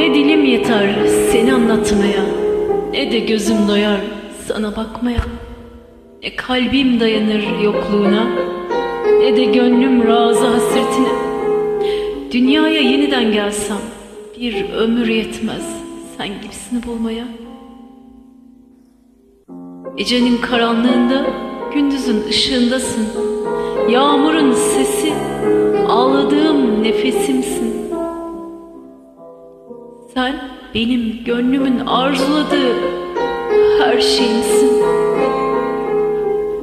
Ne dilim yeter seni anlatmaya Ne de gözüm doyar sana bakmaya. Ne kalbim dayanır yokluğuna Ne de gönlüm razı hasretine. Dünyaya yeniden gelsem Bir ömür yetmez sen gibisini bulmaya. Gecenin karanlığında Gündüzün ışığındasın. Yağmurun sesi Ağladığım nefesimsin sen benim gönlümün arzuladığı her şeyimsin.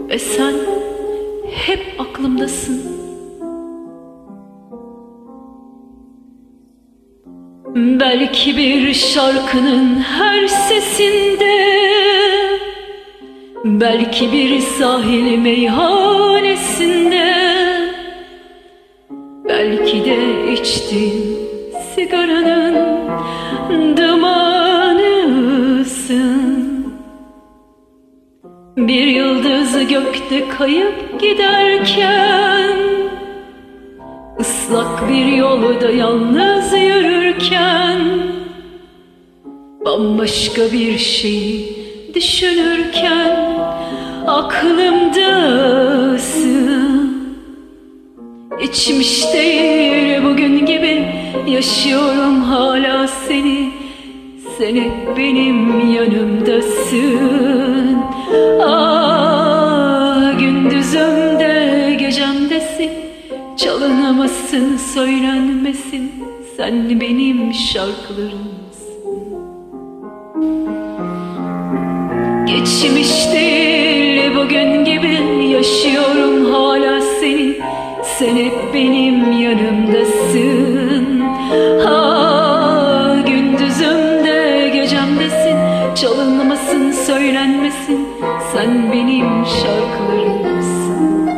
Ve sen hep aklımdasın. Belki bir şarkının her sesinde Belki bir sahil meyhanesinde Belki de içtiğim sigaranın Bir yıldız gökte kayıp giderken ıslak bir yolda yalnız yürürken Bambaşka bir şeyi düşünürken aklımdasın İçmiş değil bugün gibi Yaşıyorum hala seni Sen hep benim yanımdasın. Ah gündüzümde gecemdesin. Çalınamasın söylenmesin. Sen benim şarkılarımsın. Geçmiş değil bugün gibi Yaşıyorum hala seni. Sen hep benim yanımdasın Çalınmasın söylenmesin. Sen benim şarkılarımsın.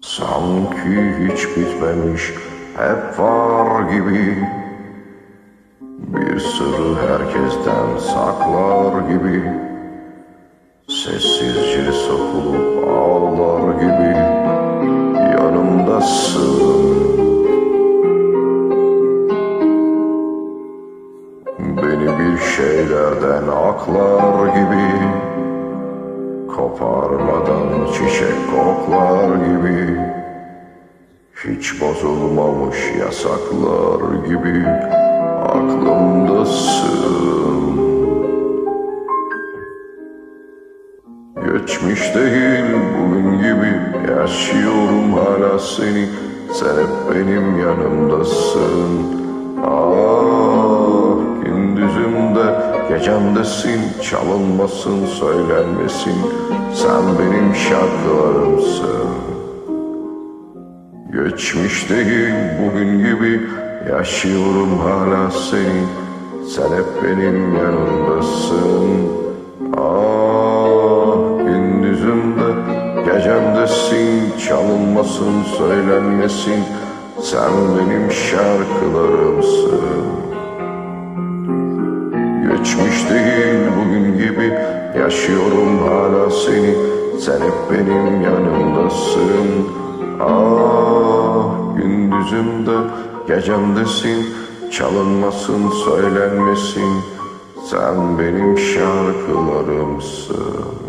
Sanki hiç bitmemiş hep var gibi. Bir sırrı herkesten saklar gibi Sessizce sokulup ağlar gibi Yanımdasın Beni bir şeylerden aklar gibi Koparmadan çiçek koklar gibi Hiç bozulmamış yasaklar gibi Aklımdasın Hala seni Sen hep benim yanımdasın. Ah gündüzümde gecemdesin Çalınmasın söylenmesin. Sen benim şarkılarımsın. Geçmiş değil bugün gibi Yaşıyorum hala seni. Sen hep benim yanımdasın gecemdesin Çalınmasın söylenmesin. Sen benim şarkılarımsın. Geçmiş değil bugün gibi Yaşıyorum hala seni. Sen hep benim yanımdasın. Ah gündüzümde gecemdesin Çalınmasın söylenmesin. Sen benim şarkılarımsın